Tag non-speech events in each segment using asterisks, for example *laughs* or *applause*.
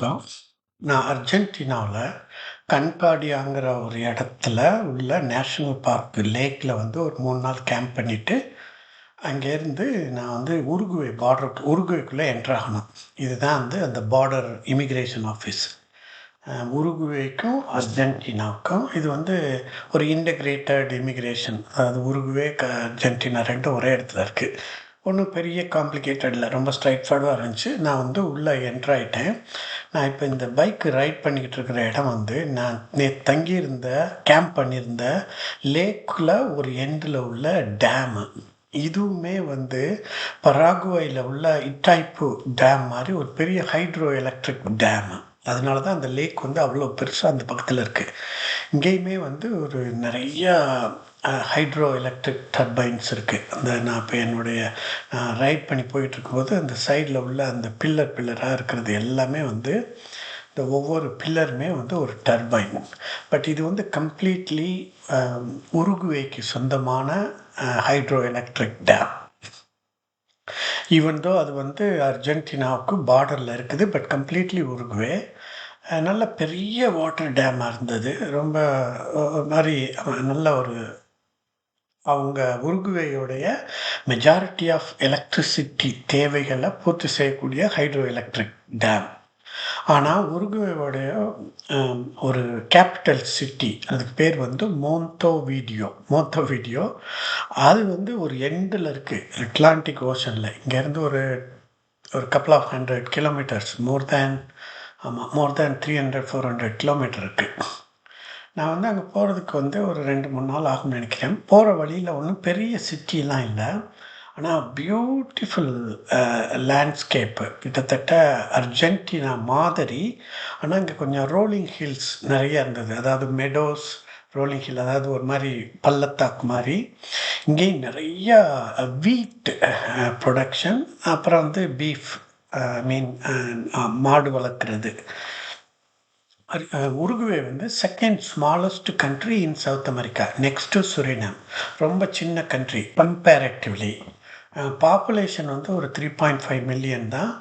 வணக்கம். நான் அர்ஜென்டினாவில் கண்காடியாங்கிற ஒரு இடத்துல உள்ள நேஷனல் பார்க் லேக்கில் வந்து ஒரு மூணு நாள் கேம்ப் பண்ணிவிட்டு அங்கேருந்து நான் வந்து உருகுவே பார்டர் உருகுவேக்குள்ளே என்டர் ஆகணும். இதுதான் வந்து அந்த பார்டர் இமிக்ரேஷன் ஆஃபீஸ். உருகுவேக்கும், அர்ஜென்டினாவுக்கும் இது வந்து ஒரு இன்டகிரேட்டட் இமிக்ரேஷன் அதாவது உருகுவே, க அர்ஜென்டினா ரெண்டும் ஒரே இடத்துல இருக்குது ஒன்றும் பெரிய காம்ப்ளிகேட்டட் இல்லை ரொம்ப ஸ்ட்ரைட் ஃபார்வாக இருந்துச்சு. நான் வந்து உள்ளே என்ட்ராயிட்டேன் நான் இப்போ இந்த பைக் ரைட் பண்ணிக்கிட்டு இருக்கிற இடம் வந்து, நான் நே தங்கியிருந்த, கேம்ப் பண்ணியிருந்த லேக்கில் ஒரு எண்டில் உள்ள டேமு. இதுவுமே வந்து பராகுவையில் உள்ள இட்டாய்ப்பு டேம் மாதிரி ஒரு பெரிய ஹைட்ரோ எலக்ட்ரிக் டேமு. அதனால தான் அந்த லேக் வந்து அவ்வளோ பெருசாக அந்த பக்கத்தில் இருக்குது இங்கேயுமே வந்து ஒரு நிறையா ஹைட்ரோ எலக்ட்ரிக் டர்பைன்ஸ் இருக்குது அந்த நான் இப்போ என்னுடைய ரைட் பண்ணி போயிட்டுருக்கும்போது, அந்த சைடில் உள்ள அந்த பில்லர் பில்லராக இருக்கிறது எல்லாமே வந்து, இந்த ஒவ்வொரு பில்லருமே வந்து ஒரு டர்பைன். பட் இது வந்து கம்ப்ளீட்லி உருகுவேக்கு சொந்தமான hydro electric dam. Even though அது வந்து அர்ஜென்டினாவுக்கு பார்டரில் இருக்குது. But completely Uruguay. நல்ல பெரிய வாட்டர் டேமாக இருந்தது. ரொம்ப மாதிரி ஒரு நல்ல ஒரு அவங்க உருகுவேயுடைய மெஜாரிட்டி ஆஃப் எலக்ட்ரிசிட்டி தேவைகளை பூர்த்தி செய்யக்கூடிய ஹைட்ரோ எலக்ட்ரிக் டேம். ஆனால் உருகுவேயோடைய ஒரு கேபிட்டல் சிட்டி அதுக்கு பேர் வந்து மோந்தோ வீடியோ மோந்தோ வீடியோ அது வந்து ஒரு எண்டில் இருக்குது அட்லாண்டிக் ஓஷனில் இங்கேருந்து ஒரு ஒரு கப்பல் ஆஃப் 100 கிலோமீட்டர்ஸ் மோர் தேன் ஆமாம் மோர் தேன் 300, 400 கிலோமீட்டர் இருக்குது நான் வந்து அங்கே போகிறதுக்கு வந்து ஒரு 2, 3 நாள் ஆகும்னு நினைக்கிறேன் போகிற வழியில் ஒன்றும் பெரிய சிட்டிலாம் இல்லை ஆனால் பியூட்டிஃபுல் லேண்ட்ஸ்கேப்பு. கிட்டத்தட்ட அர்ஜென்டினா மாதிரி. ஆனால் இங்கே கொஞ்சம் ரோலிங் ஹில்ஸ் நிறைய இருந்தது. அதாவது மெடோஸ், ரோலிங் ஹில் அதாவது ஒரு மாதிரி பள்ளத்தாக்கு மாதிரி இங்கேயும் நிறையா வீட் ப்ரொடக்ஷன் புரொடக்ஷன். அப்புறம் வந்து பீஃப் ஐ மீன் மாடு வளர்க்குறது உருகுவே வந்து second smallest country in South America. Next Suriname ரொம்ப சின்ன கண்ட்ரி கம்பேரட்டிவ்லி பாப்புலேஷன் வந்து ஒரு 3.5 மில்லியன் தான்.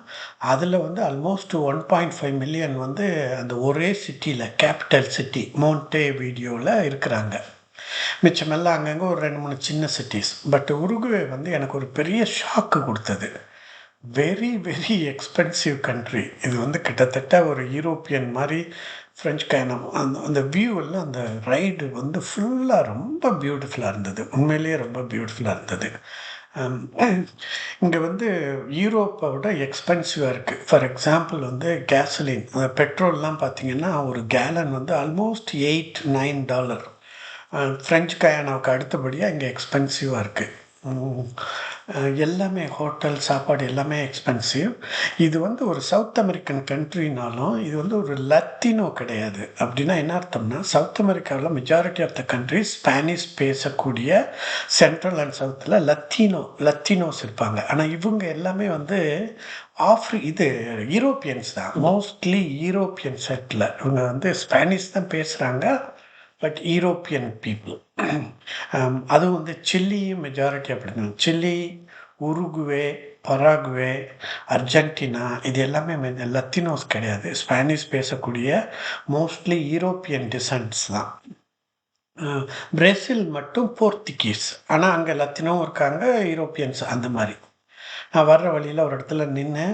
அதில் வந்து ஆல்மோஸ்ட் 1.5 மில்லியன் வந்து அந்த ஒரே சிட்டியில் கேபிட்டல் சிட்டி மோன்டேவிடியோல இருக்கிறாங்க. மிச்சமெல்லாம் அங்கங்கே ஒரு 2, 3 சின்ன சிட்டிஸ் பட் உருகுவே வந்து எனக்கு ஒரு பெரிய ஷாக்கு கொடுத்தது வெரி வெரி எக்ஸ்பென்சிவ் கண்ட்ரி இது வந்து கிட்டத்தட்ட ஒரு யூரோப்பியன் மாதிரி ஃப்ரெஞ்ச் கயானா அந்த அந்த வியூ எல்லாம் அந்த ரைடு வந்து ஃபுல்லாக ரொம்ப பியூட்டிஃபுல்லாக இருந்தது. உண்மையிலேயே ரொம்ப பியூட்டிஃபுல்லாக இருந்தது. Um, இங்கே வந்து யூரோப்பை விட எக்ஸ்பென்சிவா இருக்குது ஃபார் எக்ஸாம்பிள் வந்து கேசலின் அந்த பெட்ரோல்லாம் பார்த்தீங்கன்னா, ஒரு கேலன் வந்து almost eight nine dollar French கயானாவுக்கு அடுத்தபடியாக இங்கே எக்ஸ்பென்சிவாக இருக்குது எல்லாமே ஹோட்டல், சாப்பாடு எல்லாமே எக்ஸ்பென்சிவ். இது வந்து ஒரு சவுத் அமெரிக்கன் கண்ட்ரினாலும் இது வந்து ஒரு லத்தினோ கிடையாது. அப்படின்னா என்ன அர்த்தம்னா, சவுத் அமெரிக்காவில் majority of the country Spanish பேசக்கூடிய சென்ட்ரல் அண்ட் சவுத்தில் லத்தீனோ லத்தீனோஸ் இருப்பாங்க. ஆனால் இவங்க எல்லாமே வந்து ஆஃப்ரி இது யூரோப்பியன்ஸ் தான். மோஸ்ட்லி யூரோப்பியன் செட்டில் இவங்க வந்து ஸ்பானிஷ் தான் பேசுகிறாங்க பட் ஈரோப்பியன் பீப்புள் அதுவும் வந்து சில்லி மெஜாரிட்டி அப்படிதான். சில்லி உருகுவே, பராகுவே, அர்ஜென்டினா இது எல்லாமே லத்தினோஸ் கிடையாது. ஸ்பானிஷ் பேசக்கூடிய மோஸ்ட்லி யூரோப்பியன் டிசன்ட்ஸ் தான். பிரேசில் மட்டும் போர்த்துகீஸ். ஆனால் அங்கே லத்தினோவும் இருக்காங்க, யூரோப்பியன்ஸ் அந்த மாதிரி நான் வர்ற வழியில் ஒரு இடத்துல நின்று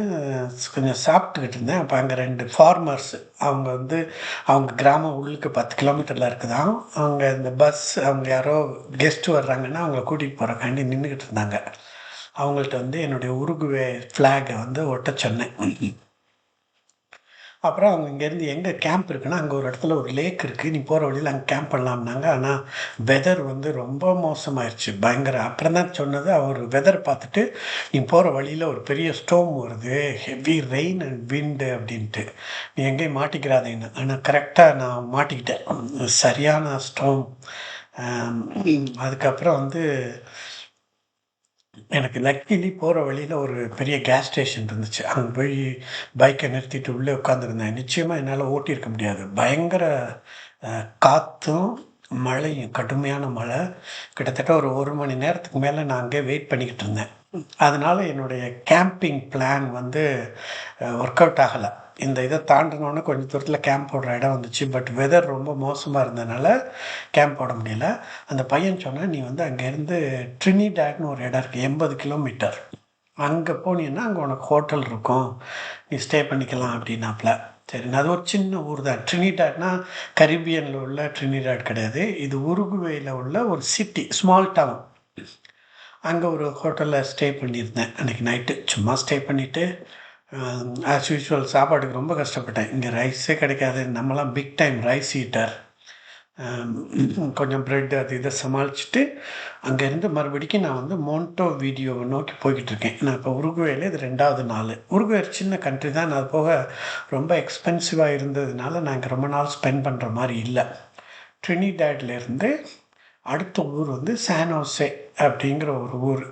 கொஞ்சம் சாப்பிட்டுக்கிட்டு இருந்தேன். அப்போ அங்கே ரெண்டு ஃபார்மர்ஸ் அவங்க வந்து அவங்க கிராமம் உள்ளுக்கு பத்து கிலோமீட்டரில் இருக்குதான் அவங்க இந்த பஸ் அவங்க யாரோ கெஸ்ட் வர்றாங்கன்னா, அவங்கள கூட்டிகிட்டு போகிறக்காண்டி நின்றுக்கிட்டு இருந்தாங்க. அவங்கள்ட்ட வந்து என்னுடைய உருகுவே ஃப்ளாகை வந்து ஒட்ட சொன்னேன். அப்புறம் அவங்க இங்கேருந்து எங்கே கேம்ப் இருக்குன்னா, அங்கே ஒரு இடத்துல ஒரு லேக் இருக்குது நீ போகிற வழியில் அங்கே கேம்ப் பண்ணலாம்னாங்க. ஆனால் வெதர் வந்து ரொம்ப மோசமாயிருச்சு. பயங்கர அப்புறம் தான் சொன்னது அவர் வெதர் பார்த்துட்டு, "நீ போகிற வழியில் ஒரு பெரிய ஸ்டோம் வருது. ஹெவி ரெயின் அண்ட் விண்டு அப்படின்ட்டு "நீ எங்கேயும் மாட்டிக்கிறாதேன்னு." ஆனால் கரெக்டாக நான் மாட்டிக்கிட்டேன். சரியான ஸ்டோம் அதுக்கப்புறம் வந்து எனக்கு லக்கிலி போகிற வழியில் ஒரு பெரிய கேஸ் ஸ்டேஷன் இருந்துச்சு. அங்கே போய் பைக்கை நிறுத்திட்டு உள்ளே உட்காந்துருந்தேன். நிச்சயமாக என்னால் ஓட்டியிருக்க முடியாது. பயங்கர காற்றும் மழையும் கடுமையான மழை. கிட்டத்தட்ட ஒரு ஒரு மணி நேரத்துக்கு மேலே நான் அங்கேயே வெயிட் பண்ணிக்கிட்டு இருந்தேன். அதனால் என்னுடைய கேம்பிங் பிளான் வந்து ஒர்க் அவுட் ஆகலை இந்த இதை தாண்டினோன்னே கொஞ்சம் தூரத்தில் கேம்ப் போடுற இடம் வந்துச்சு. பட் வெதர் ரொம்ப மோசமாக இருந்ததுனால கேம்ப் போட முடியல. அந்த பையன் சொன்னால் நீ வந்து அங்கேருந்து ட்ரினிடாட்னு ஒரு இடம் இருக்குது எண்பது கிலோமீட்டர் அங்கே போனீங்கன்னா அங்கே உனக்கு ஹோட்டல் இருக்கும். நீ ஸ்டே பண்ணிக்கலாம் அப்படின்னாப்புல சரி அது ஒரு சின்ன ஊர் தான். ட்ரினிடாட்னா கரீபியனில் உள்ள ட்ரினிடாட் கிடையாது. இது உருகுவேயில் உள்ள ஒரு சிட்டி ஸ்மால் டவுன் அங்கே ஒரு ஹோட்டலில் ஸ்டே பண்ணியிருந்தேன் அன்றைக்கி நைட்டு சும்மா ஸ்டே பண்ணிவிட்டு ஆஸ் யூஷுவல் சாப்பாட்டுக்கு ரொம்ப கஷ்டப்பட்டேன். இங்கே ரைஸே கிடைக்காது. நம்மலாம் பிக் டைம் ரைஸ் ஈட்டர் கொஞ்சம் ப்ரெட் அது இதை சமாளிச்சுட்டு அங்கேருந்து மறுபடிக்கும் நான் வந்து மோன்டோ வீடியோவை நோக்கி போய்கிட்டு இருக்கேன். நான் இப்போ உருகுவேல இது ரெண்டாவது நாள். உருகுவே சின்ன கண்ட்ரி தான். நான் அது போக ரொம்ப எக்ஸ்பென்சிவாக இருந்ததுனால நான் இங்கே ரொம்ப நாள் ஸ்பெண்ட் பண்ணுற மாதிரி இல்லை. ட்ரினிடேட்லேருந்து அடுத்த ஊர் வந்து சானோசே அப்படிங்கிற ஒரு ஊர்.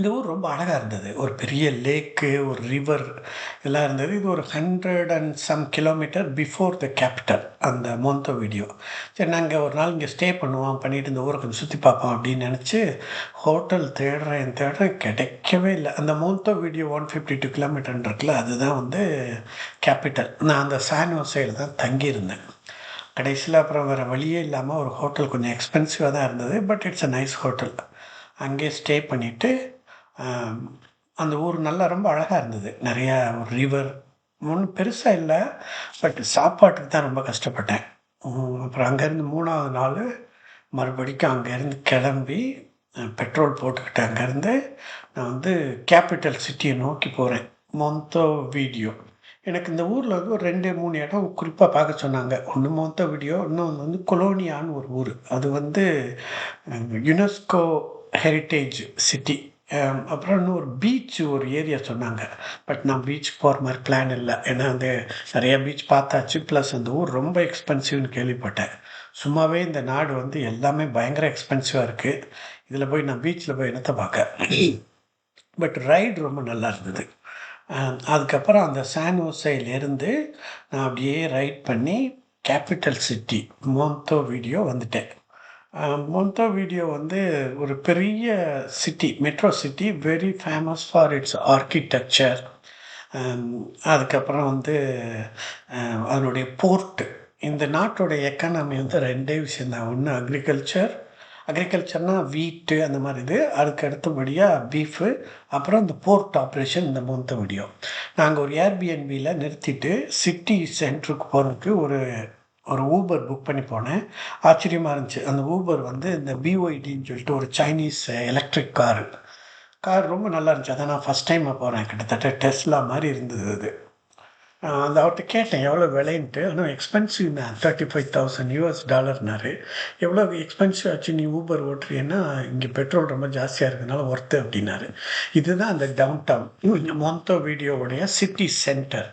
இந்த ஊர் ரொம்ப அழகாக இருந்தது. ஒரு பெரிய லேக்கு ஒரு ரிவர் இதெல்லாம் இருந்தது. இது ஒரு hundred and some kilometre before the capital அந்த மொந்த வீடியோ சரி நாங்கள் ஒரு நாள் இங்கே ஸ்டே பண்ணுவோம் பண்ணிட்டு இந்த ஊரை கொஞ்சம் சுற்றி பார்ப்போம் அப்படின்னு நினச்சி ஹோட்டல் தேடுறேன் தேடுறேன் கிடைக்கவே இல்லை. அந்த Montevideo one fifty two kilometre இருக்குல்ல அதுதான் வந்து கேபிட்டல் நான் அந்த சானோசையில் தான் தங்கியிருந்தேன். கடைசியில் அப்புறம் வேறு வழியே இல்லாமல் ஒரு ஹோட்டல் கொஞ்சம் எக்ஸ்பென்சிவாக தான் இருந்தது but it's a nice hotel அங்கேயே ஸ்டே பண்ணிவிட்டு அந்த ஊர் நல்லா ரொம்ப அழகாக இருந்தது. நிறையா ஒரு ரிவர் ஒன்றும் பெருசாக இல்லை பட் சாப்பாட்டுக்கு தான் ரொம்ப கஷ்டப்பட்டேன். அப்புறம் அங்கேருந்து மூணாவது நாள் மறுபடிக்கும் அங்கேருந்து கிளம்பி பெட்ரோல் போட்டுக்கிட்டு அங்கேருந்து நான் வந்து கேபிட்டல் சிட்டியை நோக்கி போகிறேன் மொந்தோ வீடியோ எனக்கு இந்த ஊரில் வந்து ஒரு ரெண்டு மூணு இடம் குறிப்பாக பார்க்க சொன்னாங்க. ஒன்று மொத்த வீடியோ இன்னொன்று வந்து கொலோனியான்னு ஒரு ஊர். அது வந்து யுனெஸ்கோ ஹெரிட்டேஜ் சிட்டி அப்புறம் இன்னும் ஒரு பீச் ஒரு ஏரியா சொன்னாங்க. பட் நான் பீச் போகிற மாதிரி பிளான் இல்லை. ஏன்னா அந்த நிறையா பீச் பார்த்தாச்சு. ப்ளஸ் அந்த ஊர் ரொம்ப எக்ஸ்பென்சிவ்னு கேள்விப்பட்டேன். சும்மாவே இந்த நாடு வந்து எல்லாமே பயங்கர எக்ஸ்பென்சிவாக இருக்குது இதில் போய் நான் பீச்சில் போய் என்னத்தை பார்க்க? பட் ரைடு ரொம்ப நல்லா இருந்தது. அதுக்கப்புறம் அந்த சான்ஹோசைலேருந்து நான் அப்படியே ரைட் பண்ணி கேபிட்டல் சிட்டி மோந்தோ வீடியோ வந்துட்டேன். மொந்தோ வீடியோ வந்து ஒரு பெரிய city metro city very famous for its architecture அதுக்கப்புறம் வந்து அதனுடைய போர்ட்டு இந்த நாட்டோடைய எக்கானமி வந்து ரெண்டே விஷயந்தான் ஒன்று அக்ரிகல்ச்சர் அக்ரிகல்ச்சர்னால் வீட்டு அந்த மாதிரி இது. அதுக்கு அடுத்தபடியாக பீஃபு அப்புறம் இந்த போர்ட் ஆப்ரேஷன் இந்த மொந்த வீடியோ நாங்கள் ஒரு ஏர்பிஎன்பியில் நிறுத்திட்டு சிட்டி சென்டருக்கு போகிறதுக்கு ஒரு ஒரு ஊபர் புக் பண்ணி போனேன். ஆச்சரியமாக இருந்துச்சு. அந்த ஊபர் வந்து இந்த பிஒய்டின்னு சொல்லிட்டு ஒரு சைனீஸ் எலக்ட்ரிக் காரு கார் ரொம்ப நல்லா இருந்துச்சு. அதை நான் ஃபஸ்ட் டைம் போகிறேன் கிட்டத்தட்ட டெஸ்லா மாதிரி இருந்தது அது. அந்த அவர்கிட்ட கேட்டேன் எவ்வளோ விலைன்ட்டு. ஆனால் எக்ஸ்பென்சிவ் தான் தேர்ட்டி ஃபைவ் தௌசண்ட் யூஎஸ் டாலர்னாரு எவ்வளோ எக்ஸ்பென்சிவ் ஆச்சு நீ ஊபர் ஓட்டுறீன்னா இங்கே பெட்ரோல் ரொம்ப ஜாஸ்தியாக இருக்கிறதுனால ஒர்த்து அப்படின்னாரு. இதுதான் அந்த டவுன் டவுன் மொந்தோ வீடியோவுடைய சிட்டி சென்டர்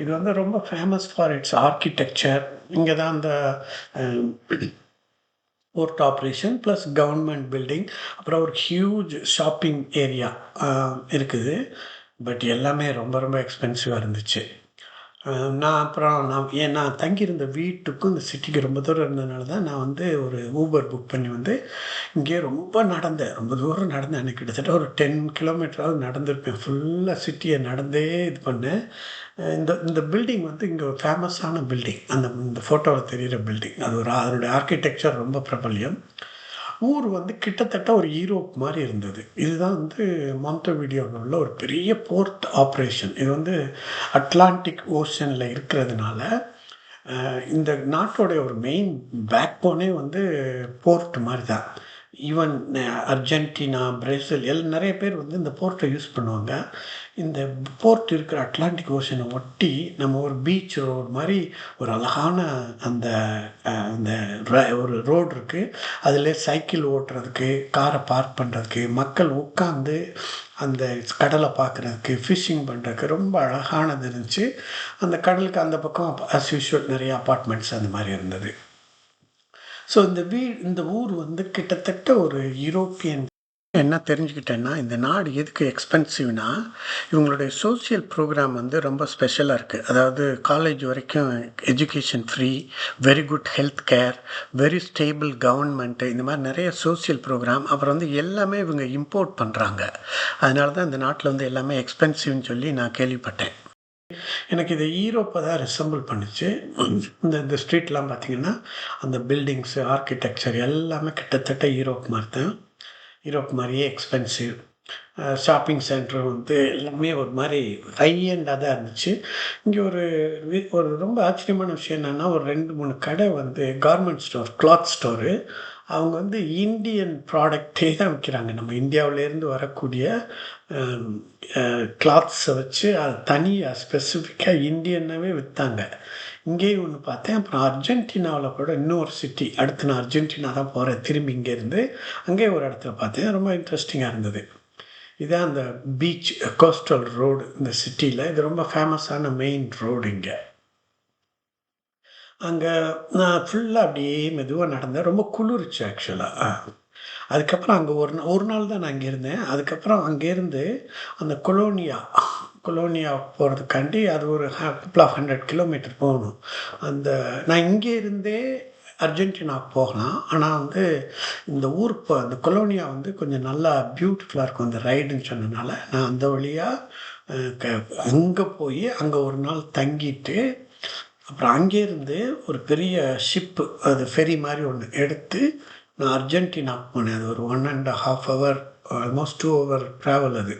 இது வந்து ரொம்ப ஃபேமஸ் ஃபார் இட்ஸ் ஆர்கிடெக்சர் இங்கே தான் அந்த port operation plus government building அப்புறம் ஒரு ஹியூஜ் ஷாப்பிங் ஏரியா இருக்குது. பட் எல்லாமே ரொம்ப ரொம்ப எக்ஸ்பென்சிவாக இருந்துச்சு. நான் அப்புறம் நான் ஏன் நான் தங்கியிருந்த வீட்டுக்கும் இந்த சிட்டிக்கு ரொம்ப தூரம் இருந்ததுனால தான் நான் வந்து ஒரு ஊபர் புக் பண்ணி வந்து இங்கேயே ரொம்ப நடந்தேன். ரொம்ப தூரம் நடந்தேன். எனக்கு கிட்டத்தட்ட ஒரு டென் கிலோமீட்டராவது நடந்திருப்பேன். ஃபுல்லாக சிட்டியை நடந்தே இது பண்ணேன். இந்த இந்த பில்டிங் வந்து இங்கே ஒரு ஃபேமஸான பில்டிங் அந்த இந்த ஃபோட்டோவில் தெரிகிற பில்டிங் அது ஒரு அதனுடைய ஆர்கிடெக்சர் ரொம்ப பிரபல்யம். ஊர் வந்து கிட்டத்தட்ட ஒரு ஈரோப் மாதிரி இருந்தது. இதுதான் வந்து மாண்டோ வீடியோவில் உள்ள ஒரு பெரிய போர்ட் ஆப்ரேஷன். இது வந்து அட்லாண்டிக் ஓஷனில் இருக்கிறதுனால இந்த நாட்டோடைய ஒரு மெயின் பேக் போனே வந்து போர்ட் மாதிரி தான் ஈவன் அர்ஜென்டினா பிரேசில் எல்லாம் நிறைய பேர் வந்து இந்த போர்ட்டை யூஸ் பண்ணுவாங்க. இந்த போர்ட் இருக்கிற அட்லாண்டிக் ஓஷனை ஒட்டி நம்ம ஒரு பீச் ரோடு மாதிரி ஒரு அழகான அந்த அந்த ஒரு ரோடு இருக்குது அதில் சைக்கிள் ஓட்டுறதுக்கு காரை பார்க் பண்ணுறதுக்கு மக்கள் உட்காந்து அந்த கடலை பார்க்குறதுக்கு ஃபிஷ்ஷிங் பண்ணுறதுக்கு ரொம்ப அழகானது இருந்துச்சு. அந்த கடலுக்கு அந்த பக்கம் அஸ் யூஷுவல் நிறைய அப்பார்ட்மெண்ட்ஸ் அந்த மாதிரி இருந்தது. ஸோ இந்த வீ இந்த ஊர் வந்து கிட்டத்தட்ட ஒரு யூரோப்பியன் என்ன தெரிஞ்சுக்கிட்டேன்னா இந்த நாடு எதுக்கு எக்ஸ்பென்சிவ்னா இவங்களுடைய சோஷியல் ப்ரோக்ராம் வந்து ரொம்ப ஸ்பெஷலாக இருக்குது அதாவது காலேஜ் வரைக்கும் education free very good health care very stable government இந்த மாதிரி நிறைய சோஷியல் ப்ரோக்ராம் அப்புறம் வந்து எல்லாமே இவங்க இம்போர்ட் பண்ணுறாங்க அதனால தான் இந்த நாட்டில் வந்து எல்லாமே எக்ஸ்பென்சிவ்னு சொல்லி நான் கேள்விப்பட்டேன். எனக்கு இது ஈரோப்பை தான் ரிசம்பிள் பண்ணுச்சு. இந்த இந்த ஸ்ட்ரீட்லாம் பார்த்தீங்கன்னா அந்த பில்டிங்ஸு ஆர்கிடெக்சர் எல்லாமே கிட்டத்தட்ட ஈரோப் மாதிரி தான் ஈரோப் மாதிரியே எக்ஸ்பென்சிவ் ஷாப்பிங் சென்டர் வந்து எல்லாமே ஒரு மாதிரி ஹை அண்டாக தான் இருந்துச்சு. இங்கே ஒரு ஒரு ரொம்ப ஆச்சரியமான விஷயம் என்னென்னா ஒரு ரெண்டு மூணு கடை வந்து கார்மெண்ட் ஸ்டோர் கிளாத் ஸ்டோரு அவங்க வந்து இந்தியன் ப்ராடக்டே தான் விற்கிறாங்க நம்ம இந்தியாவிலேருந்து வரக்கூடிய கிளாத்ஸை வச்சு அது தனியாக ஸ்பெசிஃபிக்காக இந்தியனாகவே விற்றாங்க இங்கேயும் ஒன்று பார்த்தேன். அப்புறம் அர்ஜென்டினாவில் கூட இன்னொரு சிட்டி அடுத்து நான் அர்ஜென்டினா தான் போகிறேன் திரும்பி இங்கேருந்து அங்கேயே ஒரு இடத்துல பார்த்தேன். ரொம்ப இன்ட்ரெஸ்டிங்காக இருந்தது. இதான் அந்த பீச் கோஸ்டல் ரோடு இந்த சிட்டியில் இது ரொம்ப ஃபேமஸான மெயின் ரோடு இங்கே. அங்கே நான் ஃபுல்லாக அப்படியே மெதுவாக நடந்தேன். ரொம்ப குளிர்ச்சு ஆக்சுவலாக அதுக்கப்புறம் அங்கே ஒரு ஒரு நாள் தான் நான் அங்கே இருந்தேன். அதுக்கப்புறம் அங்கேருந்து அந்த கொலோனியா கொலோனியா போகிறதுக்காண்டி அது ஒரு கப்புள் ஆஃப் ஹண்ட்ரட் கிலோமீட்டர் போகணும். அந்த நான் இங்கே இருந்தே அர்ஜென்டினா போகலாம். ஆனால் வந்து இந்த ஊர் இப்போ அந்த கொலோனியா வந்து கொஞ்சம் நல்லா பியூட்டிஃபுல்லாக இருக்கும். அந்த ரைடுன்னு சொன்னனால நான் அந்த வழியாக அங்கே போய் அங்கே ஒரு நாள் தங்கிட்டு அப்புறம் அங்கேருந்து ஒரு பெரிய ஷிப்பு அது ஃபெரி மாதிரி ஒன்று எடுத்து நான் அர்ஜென்டினா போனேன். அது ஒரு one and half hour almost two hour travel அது.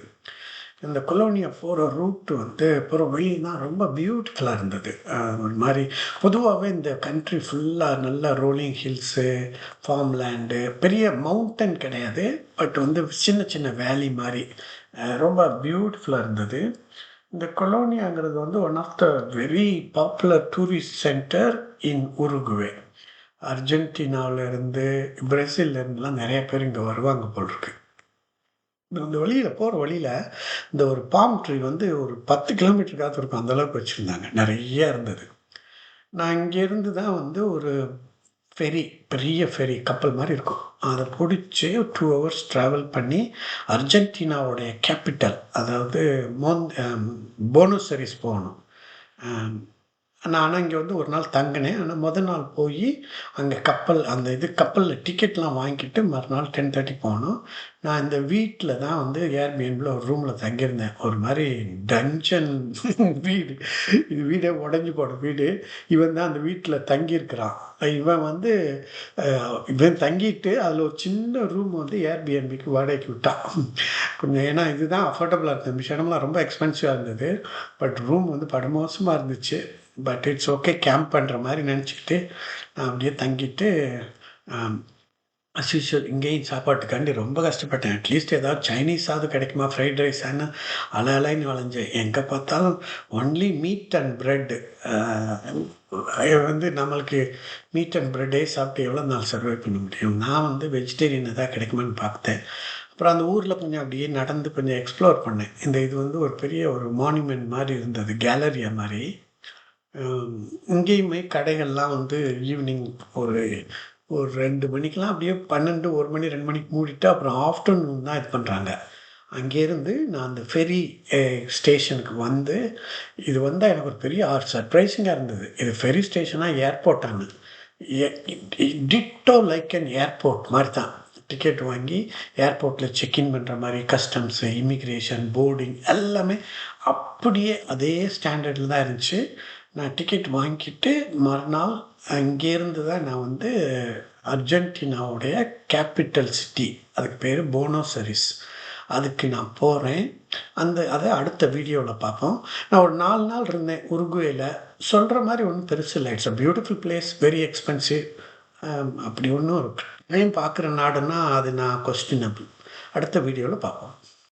இந்த கொலோனியா போகிற ரூட் வந்து போகிற வழி ரொம்ப பியூட்டிஃபுல்லாக இருந்தது. ஒரு மாதிரி பொதுவாகவே இந்த கண்ட்ரி ஃபுல்லாக நல்ல ரோலிங் ஹில்ஸு ஃபார்ம் லேண்டு பெரிய மவுண்டன் கிடையாது. பட் வந்து சின்ன சின்ன வேலி மாதிரி ரொம்ப பியூட்டிஃபுல்லாக இருந்தது. இந்த கொலோனியாங்கிறது வந்து one of the very popular tourist centre in Uruguay அர்ஜென்டினாவிலேருந்து பிரேசில்ல இருந்துலாம் நிறைய பேர் இங்கே வருவாங்க போல் இருக்கு இந்த வழியில் போகிற வழியில் இந்த ஒரு பாம் ட்ரீ வந்து ஒரு பத்து கிலோமீட்டருக்காவது இருக்கும். அந்தளவுக்கு வச்சுருந்தாங்க. நிறைய இருந்தது. நான் இங்கேருந்து தான் வந்து ஒரு ஃபெரி பெரிய ஃபெரி கப்பல் மாதிரி இருக்கும். அதை பிடிச்சி டூ ஹவர்ஸ் ட்ராவல் பண்ணி அர்ஜென்டினாவுடைய கேபிட்டல் அதாவது மோன் போனோசரிஸ் போகணும். நான் ஆனால் இங்கே வந்து ஒரு நாள் தங்கினேன். ஆனால் முதல் நாள் போய் அங்கே கப்பல் அந்த இது கப்பலில் டிக்கெட்லாம் வாங்கிட்டு மறுநாள் டென் தேர்ட்டி போனோம். நான் இந்த வீட்டில் தான் வந்து ஏர்பிஎன்பில் ஒரு ரூமில் தங்கியிருந்தேன். ஒரு மாதிரி டஞ்சன் *laughs* வீடு. இது வீடே உடஞ்சி போன வீடு. இவன் தான் அந்த வீட்டில் தங்கியிருக்கிறான். இவன் வந்து இவன் தங்கிட்டு அதில் ஒரு சின்ன ரூம் வந்து ஏர்பிஎன்பிக்கு வாடகைக்கு விட்டான். கொஞ்சம் ஏன்னா இதுதான் அஃபோர்டபுளாக இருந்தது. மிஷனம்லாம் ரொம்ப எக்ஸ்பென்சிவாக இருந்தது. பட் ரூம் வந்து படுமோசமாக இருந்துச்சு. பட் இட்ஸ் ஓகே கேம்ப் பண்ணுற மாதிரி நினச்சிக்கிட்டு நான் அப்படியே தங்கிட்டு அஸ்யூஷுவல் இங்கேயும் சாப்பாட்டுக்காண்டி ரொம்ப கஷ்டப்பட்டேன். அட்லீஸ்ட் ஏதாவது சைனீஸாவது கிடைக்குமா? ஃப்ரைட் ரைஸ் ஆனா அலை அலைன்னு வளைஞ்சேன். எங்கே பார்த்தாலும் ஒன்லி மீட் அண்ட் ப்ரெட் வந்து நம்மளுக்கு மீட் அண்ட் ப்ரெட்டே சாப்பிட்டு எவ்வளோ நாள் சர்வை பண்ண முடியும்? நான் வந்து வெஜிடேரியன் எதாவது கிடைக்குமான்னு பார்த்தேன் அப்புறம் அந்த ஊரில் கொஞ்சம் அப்படியே நடந்து கொஞ்சம் எக்ஸ்ப்ளோர் பண்ணேன். இந்த இது வந்து ஒரு பெரிய ஒரு மானுமெண்ட் மாதிரி இருந்தது கேலரியா மாதிரி. இங்கேயுமே கடைகள்லாம் வந்து ஈவினிங் ஒரு ஒரு ரெண்டு மணிக்கெலாம் அப்படியே பன்னெண்டு ஒரு மணி ரெண்டு மணிக்கு மூடிட்டு அப்புறம் ஆஃப்டர்நூன் தான் இது பண்ணுறாங்க அங்கேருந்து நான் அந்த ஃபெரி ஸ்டேஷனுக்கு eh, வந்து இது வந்தால் எனக்கு ஒரு பெரிய ஆர் சர்ப்ரைசிங்காக இருந்தது. இது ஃபெரி ஸ்டேஷனாக ஏர்போர்ட்டானு டிட்டோ லைக் அன் ஏர்போர்ட் மாதிரி தான் டிக்கெட் வாங்கி ஏர்போர்ட்டில் செக்இன் பண்ணுற மாதிரி கஸ்டம்ஸு இமிக்ரேஷன் போர்டிங் எல்லாமே அப்படியே அதே ஸ்டாண்டர்டில் தான் இருந்துச்சு. நான் டிக்கெட் வாங்கிட்டு மறுநாள் அங்கேருந்து தான் நான் வந்து அர்ஜென்டினாவுடைய கேபிட்டல் சிட்டி அதுக்கு பேர் போனோசரிஸ் அதுக்கு நான் போகிறேன் அந்த அதை அடுத்த வீடியோவில் பார்ப்போம். நான் ஒரு நாலு நாள் இருந்தேன் உருகுவேல. சொல்கிற மாதிரி ஒன்றும் பெருசு இல்லை. It's a beautiful place very expensive அப்படி ஒன்றும் இருக்கு. நான் பார்க்குற நாடுன்னா அது நான் கொஸ்டினபிள் அடுத்த வீடியோவில் பார்ப்போம்.